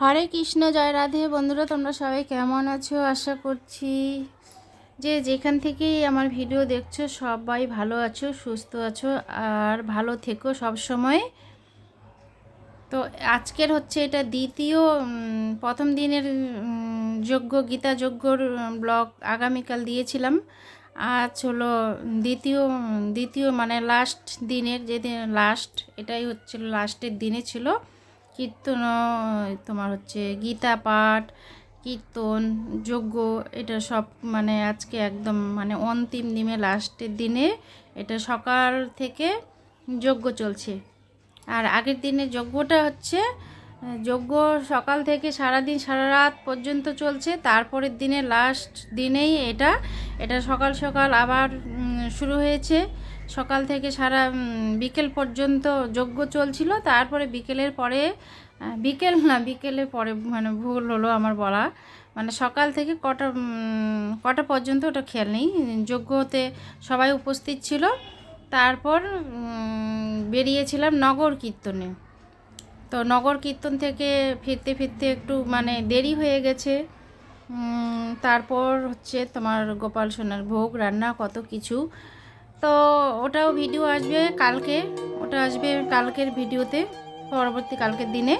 হরে কৃষ্ণ, জয় রাধে। বন্ধুরা, তোমরা সবাই কেমন আছো? আশা করছি যে যেখান থেকেই আমার ভিডিও দেখছ, সবাই ভালো আছো, সুস্থ আছো আর ভালো থেকো সব সময়। তো আজকের হচ্ছে এটা দ্বিতীয় প্রথম দিনের যজ্ঞ গীতা যজ্ঞর ব্লগ আগামীকাল দিয়েছিলাম। আজ হলো দ্বিতীয় দ্বিতীয় মানে লাস্ট দিনের যেদিন লাস্ট এটাই হচ্ছিল লাস্টের দিনে ছিল। কীর্তন তোমার হচ্ছে গীতা পাঠ, কীর্তন, যজ্ঞ, এটা সব মানে আজকে একদম মানে অন্তিম দিনে, লাস্টের দিনে এটা সকাল থেকে যজ্ঞ চলছে। আর আগের দিনে যজ্ঞটা হচ্ছে, যজ্ঞ সকাল থেকে সারাদিন সারা রাত পর্যন্ত চলছে, তারপরের দিনে লাস্ট দিনেই এটা এটা সকাল সকাল আবার শুরু হয়েছে। সকাল থেকে সারা বিকেল পর্যন্ত যজ্ঞ চলছিল। তারপরে বিকেলের পরে বিকেল না, বিকেলের পরে মানে ভুল হলো আমার বলা। মানে সকাল থেকে কটা কটা পর্যন্ত ওটা খেয়াল নেই। যজ্ঞতে সবাই উপস্থিত ছিল। তারপর বেরিয়েছিলাম নগর কীর্তনে। তো নগর কীর্তন থেকে ফিরতে ফিরতে একটু মানে দেরি হয়ে গেছে। তারপর হচ্ছে তোমার গোপাল সোনার ভোগ, রান্না, কত কিছু। তো ওটাও ভিডিও আসবে কালকে, ওটা আসবে কালকের ভিডিওতে পরবর্তী কালকের দিনে।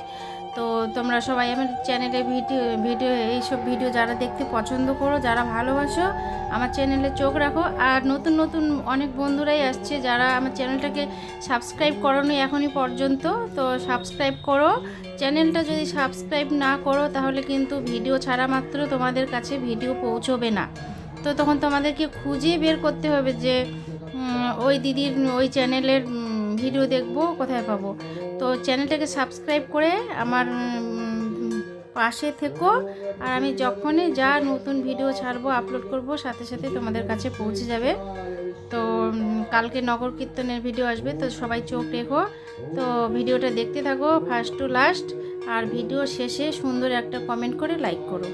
তো তোমরা সবাই আমার চ্যানেলে ভিডিও ভিডিও এইসব ভিডিও যারা দেখতে পছন্দ করো, যারা ভালোবাসো, আমার চ্যানেলে চোখ রাখো। আর নতুন নতুন অনেক বন্ধুরাই আসছে যারা আমার চ্যানেলটাকে সাবস্ক্রাইব করোনি এখনই পর্যন্ত। তো সাবস্ক্রাইব করো। চ্যানেলটা যদি সাবস্ক্রাইব না করো, তাহলে কিন্তু ভিডিও ছাড়া মাত্র তোমাদের কাছে ভিডিও পৌঁছবে না। তো তখন তোমাদেরকে খুঁজে বের করতে হবে যে ওই দিদির, ওই চ্যানেলের ভিডিও দেখব, কোথায় পাবো। তো চ্যানেলটাকে সাবস্ক্রাইব করে আমার পাশে থেকো। আর আমি যখনই যা নতুন ভিডিও ছাড়বো, আপলোড করব, সাথে সাথে তোমাদের কাছে পৌঁছে যাবে। তো কালকে নগর কীর্তনের ভিডিও আসবে, তো সবাই চোখ রেখো। তো ভিডিওটা দেখতে থাকো ফার্স্ট টু লাস্ট আর ভিডিও শেষে সুন্দর একটা কমেন্ট করে লাইক করো।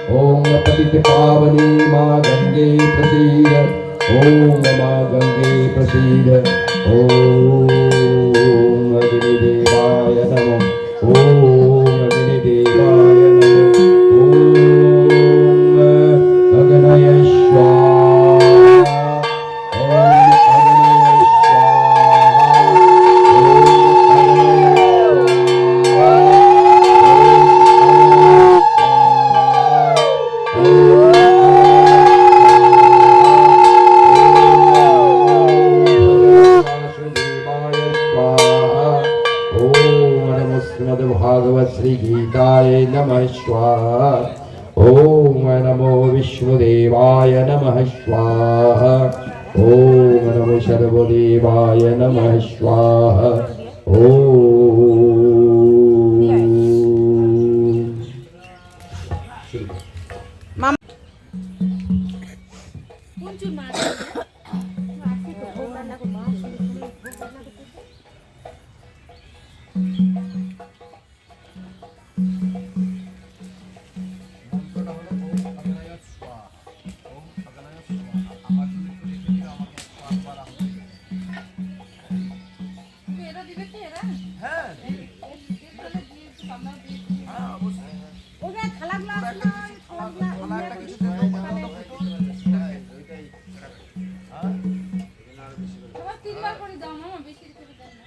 ॐ पतित पावनी मा गङ्गे प्रसीद ॐ मा गङ्गे प्रसीद ॐ भागवत श्री गीताय नमः स्वाहा। ॐ नमो विष्णुदेवाय नमः स्वाहा। ॐ नमो सर्वदेवाय नमः स्वाहा। ॐ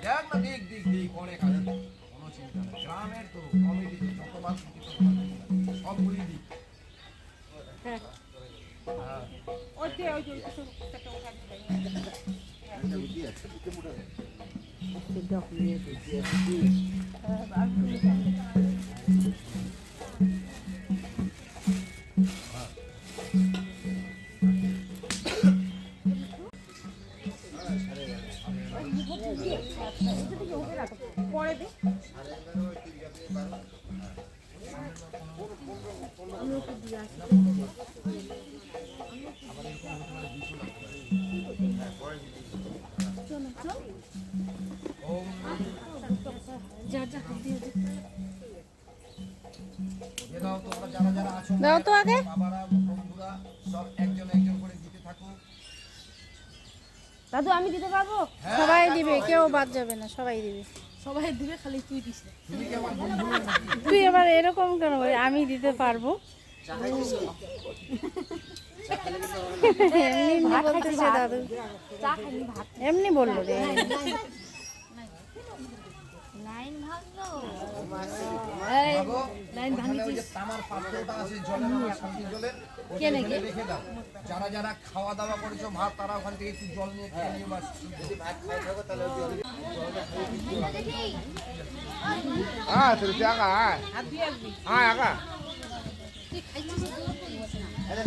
দেখ না দিক দিক দিক অনেক আছে কোনো চিন্তা নেই গ্রামের তো কমিটি তো যতবার ছুটি তো সবগুলি দিক দিয়ে দাও তো আগে। বাবারা বন্ধুরা সব একজন একজন করে দিতে থাকো দাদু আমি দিতে পারব? হ্যাঁ, সবাই দিবে কেউ বাদ যাবে না সবাই দিবে। সবাই দিবে খালি তুই দিস হয়ে? তুই আবার এরকম কেন বলি আমি দিতে পারব। এমনি এমনি বলতেছে দাদু। এমনি বলল রে। মাগো, ওখানে ওই যে তামার পাত্রটা আছে জলের আমার শান্তি জলের ওটা ওখানে রেখে দাও। যারা যারা খাওয়া দাওয়া করেছ ভাত তারা ওখান থেকে একটু জল নিয়ে খেয়ে নিয়ে বাস? হ্যাঁ দিয়ে দিও, দিয়ে দিও, দিয়ে দিও। ওই ভিড়। ভিড়ে তো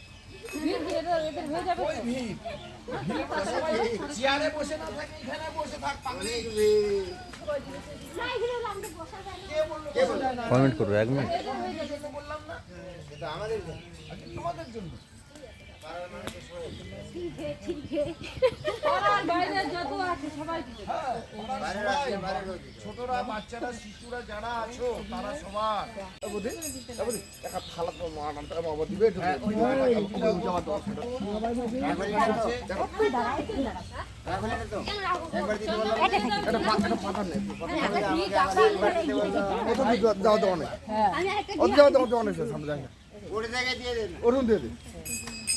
চেয়ারে বসে না থাকে এখানে বসে থাক পাগলি কমেন্ট করব এক মিনিট বললাম না আজকে তোমাদের জন্য হ্যাঁ, পাড়ার সবাই, ছোটরা বাচ্চারা শিশুরা যারা আছো তারা সবার। উপকার দেখিব আছে আরে ওদিকে কিছু নাই এদিকে আসেন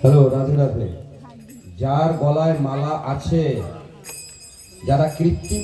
হ্যালো রাধে রাধে যার গলায় মালা আছে যারা কৃত্রিম